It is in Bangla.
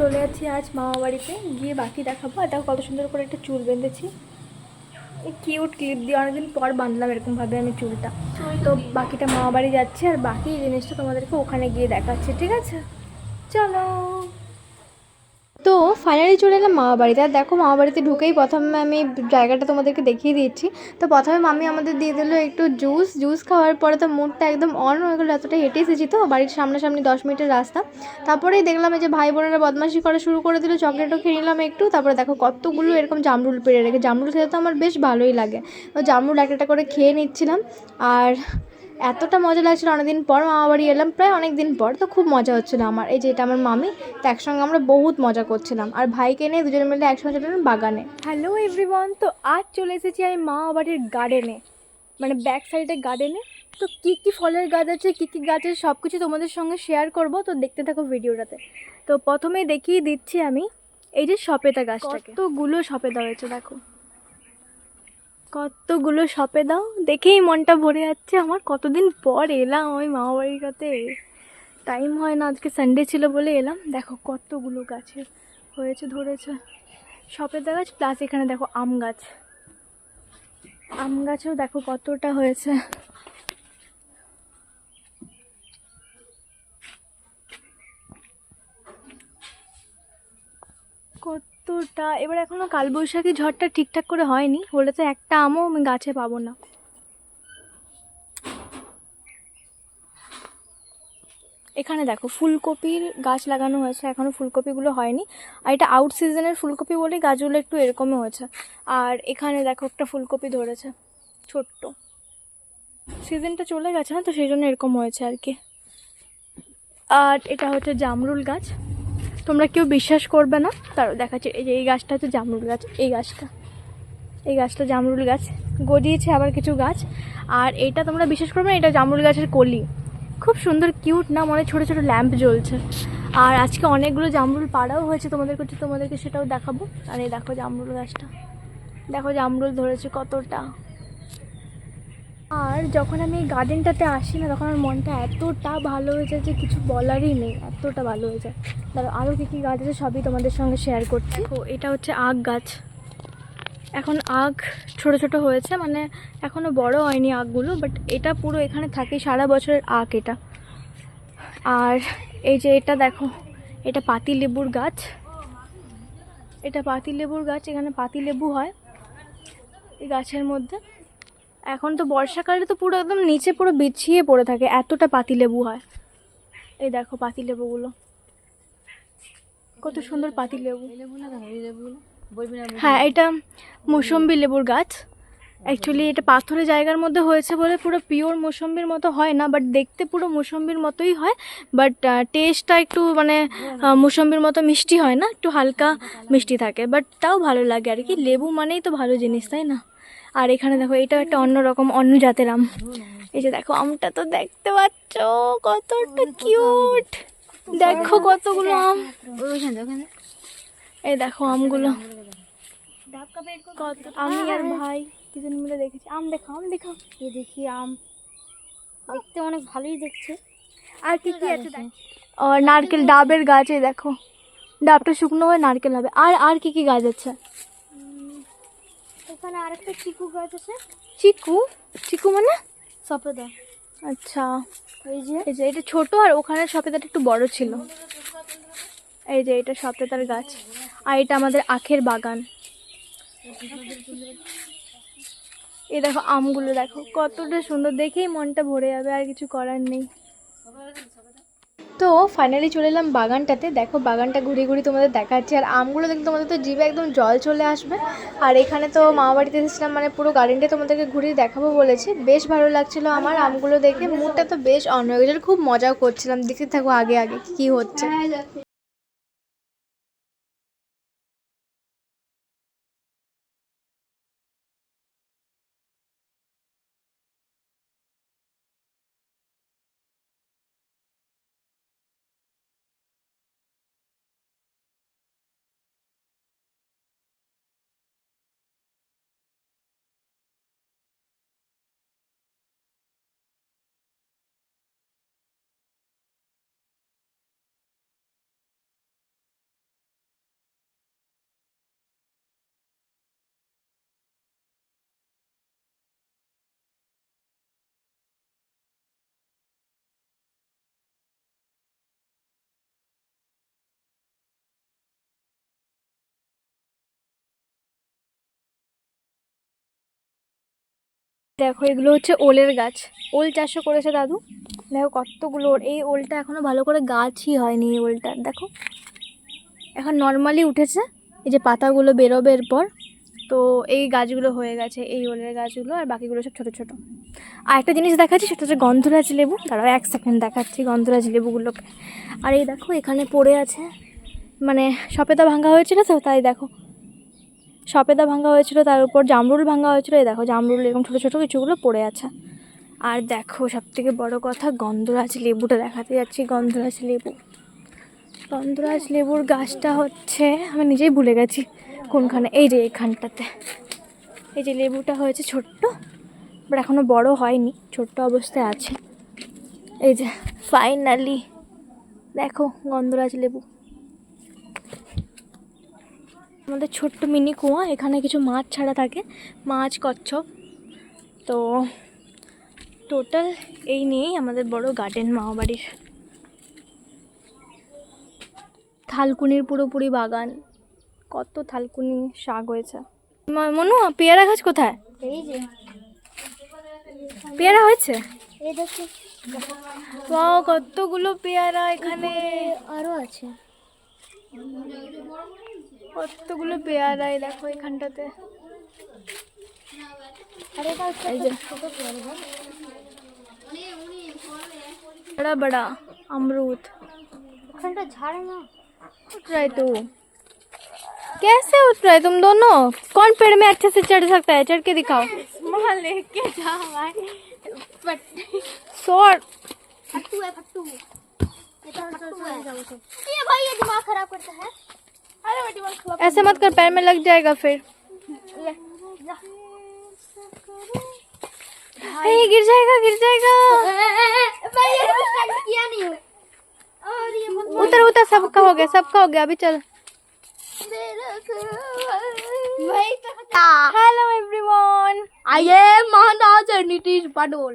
চলে যাচ্ছি আজ মামা বাড়িতে গিয়ে বাকি দেখাবো। আর দেখো কত সুন্দর করে একটা চুল বেঁধেছি। কিউট ক্লিপ দিয়ে অনেকদিন পর বাঁধলাম এরকমভাবে আমি চুলটা। তো বাকিটা মামা বাড়ি যাচ্ছি আর বাকি জিনিসটা তোমাদেরকে ওখানে গিয়ে দেখাচ্ছি, ঠিক আছে? চলো। তো ফাইনালি চলে এলাম মামা বাড়িতে। আর দেখো মামা বাড়িতে ঢুকেই প্রথমে আমি জায়গাটা তোমাদেরকে দেখিয়ে দিচ্ছি তো প্রথমে মামি আমাদের দিয়ে দিল একটু জুস জুস খাওয়ার পরে তো মুডটা একদম অন হয়ে গেলো, এতটা হেঁটে এসেছি তো। বাড়ির সামনাসামনি দশ মিনিটের রাস্তা। তারপরেই দেখলাম যে ভাই বোনেরা বদমাশি করা শুরু করে দিল। চকলেটও খেয়ে নিলাম একটু। তারপরে দেখো কতগুলো এরকম জামরুল পেড়ে রেখে জামরুল খেতে তো আমার বেশ ভালোই লাগে। তো জামরুল একটা করে খেয়ে নিচ্ছিলাম। আর এতটা মজা লাগছিল অনেকদিন পর মামা বাড়ি এলাম প্রায় অনেক দিন পর তো খুব মজা হচ্ছিল আমার। এই যে এটা আমার মামি তো একসঙ্গে আমরা বহুত মজা করছিলাম। আর ভাইকে নিয়ে দুজনে মিলে একসঙ্গে চলে বাগানে। হ্যালো এভরিওয়ান তো আজ চলে এসেছি আমি মামা বাড়ির গার্ডেনে মানে ব্যাক সাইডে গার্ডেনে তো কী কী ফলের গাছ আছে কী কী গাছ আছে সব কিছু তোমাদের সঙ্গে শেয়ার করব তো দেখতে থাকো ভিডিওটাতে। তো প্রথমেই দেখিয়ে দিচ্ছি আমি এই যে সপেতা গাছটাকে। কতগুলো সপেতা হয়েছে দেখো। কতগুলো সপে দাও? দেখেই মনটা ভরে যাচ্ছে। আমার কতদিন পর এলাম ওই মামা বাড়ির টাইম হয় না, আজকে সানডে ছিল বলে এলাম। দেখো কতগুলো গাছে হয়েছে, ধরেছে। সপেদা গাছ প্লাস এখানে দেখো আম গাছ। আম গাছেও দেখো কতটা হয়েছে। কতটা এবার এখনও কালবৈশাখী ঝড়টা ঠিকঠাক করে হয়নি। হলে তো একটা আমও আমি গাছে পাবো না। এখানে দেখো, ফুলকপির গাছ লাগানো হয়েছে এখনও ফুলকপিগুলো হয়নি। আর এটা আউট সিজনের ফুলকপি বলে গাছগুলো একটু এরকমই হয়েছে। আর এখানে দেখো, একটা ফুলকপি ধরেছে, ছোট্ট। সিজনটা চলে গেছে না, তো সেই জন্য এরকম হয়েছে আর কি। আর এটা হচ্ছে জামরুল গাছ। তোমরা কেউ বিশ্বাস করবে না। তারও দেখাচ্ছে এই যে এই গাছটা হচ্ছে জামরুল গাছ, এই গাছটা। এই গাছটা জামরুল গাছ। গজিয়েছে আবার কিছু গাছ। আর এটা তোমরা বিশ্বাস করবে না, এটা জামরুল গাছের কলি। খুব সুন্দর, কিউট না, মনে ছোটো ছোটো ল্যাম্প জ্বলছে। আর আজকে অনেকগুলো জামরুল পাড়াও হয়েছে তোমাদের কাছে, তোমাদেরকে সেটাও দেখাবো। আর এই দেখো জামরুল গাছটা। দেখো জামরুল ধরেছে কতটা। যখন আমি এই গার্ডেনটাতে আসি না, তখন আমার মনটা এতটা ভালো হয়ে যায় যে কিছু বলারই নেই, এতটা ভালো হয়ে যায়। তারপর আরও কী কী গাছ আছে সবই তোমাদের সঙ্গে শেয়ার করছি। দেখো, এটা হচ্ছে আখ গাছ। এখন আখ ছোট ছোট হয়েছে মানে এখনও বড় হয়নি আখগুলো বাট এটা পুরো এখানে থাকে, সারা বছরের আখ এটা। আর এই যে এটা দেখো, এটা পাতি লেবুর গাছ। এটা পাতি লেবুর গাছ, এখানে পাতি লেবু হয় এই গাছের মধ্যে। এখন তো বর্ষাকালে তো পুরো একদম নিচে পুরো বিছিয়ে পড়ে থাকে এতটা পাতি লেবু হয়। এই দেখো পাতি লেবুগুলো। কত সুন্দর পাতি লেবু। হ্যাঁ এটা মৌসম্বি লেবুর গাছ। অ্যাকচুয়ালি এটা পাথরের জায়গার মধ্যে হয়েছে বলে পুরো পিওর মৌসম্বির মতো হয় না বাট দেখতে পুরো মৌসম্বির মতোই হয় বাট টেস্টটা একটু মানে মৌসম্বির মতো মিষ্টি হয় না, একটু হালকা মিষ্টি থাকে বাট তাও ভালো লাগে আর কি, লেবু মানেই তো ভালো জিনিস, তাই না? আর এখানে দেখো, এটা একটা অন্য রকম, অন্য জাতের আম। এই যে দেখো, আমটা তো দেখতে পাচ্ছ, কতটা কিউট দেখো কতগুলো আম। এই দেখো আমগুলো। আমি আর ভাই দুজন মিলে দেখেছি। আম দেখাও আম দেখাও এ দেখি আম। দেখতে অনেক ভালোই দেখছে। আর কি কি আছে? আর নারকেল ডাবের গাছ দেখো। ডাবটা শুকনো হয়ে নারকেল হবে। আর আর কি কি গাছ আছে? এখানে আরেকটা চিকু গাছ আছে। চিকু? চিকু মানে? সফেদা আচ্ছা। এই যে। এই যে এটা ছোট আর ওখানে সফেদাটা একটু বড় ছিল। এই যে এটা সফেদার গাছ। আর এটা আমাদের আখের বাগান। এই দেখো আমগুলো দেখো, কতটা সুন্দর। দেখেই মনটা ভরে যাবে, আর কিছু করার নেই। তো ফাইনালি চলে এলাম বাগানটাতে। দেখো বাগানটা ঘুরে ঘুরে তোমাদের দেখাচ্ছি। আর আমগুলো দেখে তোমাদের তো জিভে একদম জল চলে আসবে। আর এখানে তো মামা বাড়িতে এসেছিলাম মানে পুরো গার্ডেনটা তোমাদেরকে ঘুরিয়ে দেখাবো বলেছি। বেশ ভালো লাগছিল আমার আমগুলো দেখে। মুডটা তো বেশ অন হয়ে গেছিল। খুব মজাও করছিলাম। দেখতে থাকো আগে আগে কি হচ্ছে। দেখো, এগুলো হচ্ছে ওলের গাছ। ওল চাষও করেছে দাদু। দেখো কতগুলো। এই ওলটা এখনও ভালো করে গাছই হয়নি, এই ওলটার দেখো, এখন নর্মালি উঠেছে। এই যে পাতাগুলো বেরোবে এরপর। তো এই গাছগুলো হয়ে গেছে, এই ওলের গাছগুলো আর বাকিগুলো সব ছোটো ছোটো। আর একটা জিনিস দেখাচ্ছি, সেটা হচ্ছে গন্ধরাজ লেবু। তারাও এক সেকেন্ড দেখাচ্ছি গন্ধরাজ লেবুগুলোকে। আর এই দেখো, এখানে পড়ে আছে মানে সপেতা ভাঙা হয়েছিল তো, তাই দেখো। সপেতা ভাঙা হয়েছিল, তার উপর জামরুল ভাঙা হয়েছিল। এই দেখো, জামরুল এরকম ছোটো ছোটো কিছুগুলো পড়ে আছে। আর দেখো সব থেকে বড়ো কথা, গন্ধরাজ লেবুটা দেখাতে যাচ্ছি, গন্ধরাজ লেবু। গন্ধরাজ লেবুর গাছটা হচ্ছে, আমি নিজেই ভুলে গেছি কোনখানে, এই যে এইখানটাতে এই যে লেবুটা হয়েছে ছোট্ট বাট এখনও বড় হয়নি, ছোট্ট অবস্থায় আছে। এই যে ফাইনালি দেখো গন্ধরাজ লেবু। আমাদের ছোট্ট মিনি কুয়া এখানে কিছু মাছ ছাড়া থাকে। মাছ কচ্ছপ। তো টোটাল এই নিয়েই আমাদের বড় গার্ডেন মামাবাড়ির। থালকুনির পুরোপুরি বাগান। কত থালকুনি শাক হয়েছে। মনু পেয়ারা গাছ কোথায়? এই যে। পেয়ারা হয়েছে? ওয়াও কতগুলো পেয়ারা এখানে। আরও আছে। কতগুলো পেয়ারা এই দেখো এখানটাতে আর এটা হচ্ছে এই যে ছোটো পেয়ারা बड़ा बड़ा अमरूद ওখানটা ঝাড় না उठ रहा है तू कैसे उठ रहा है तुम दोनों कौन पेड़ में अच्छे से चढ़ सकता है चढ़ के दिखाओ लेके जा भाई शॉर्ट फट्टू है फट्टू ये भाई ये दिमाग खराब करता है अरे बेटी बस ऐसे मत कर पैर में लग जाएगा फिर। जा। हे गिर जाएगा गिर जाएगा। भाई ये तो किया नहीं और ये उतर उतर सबका हो गया सबका हो गया अभी चल। Hello everyone Mahanaj and it is Badol.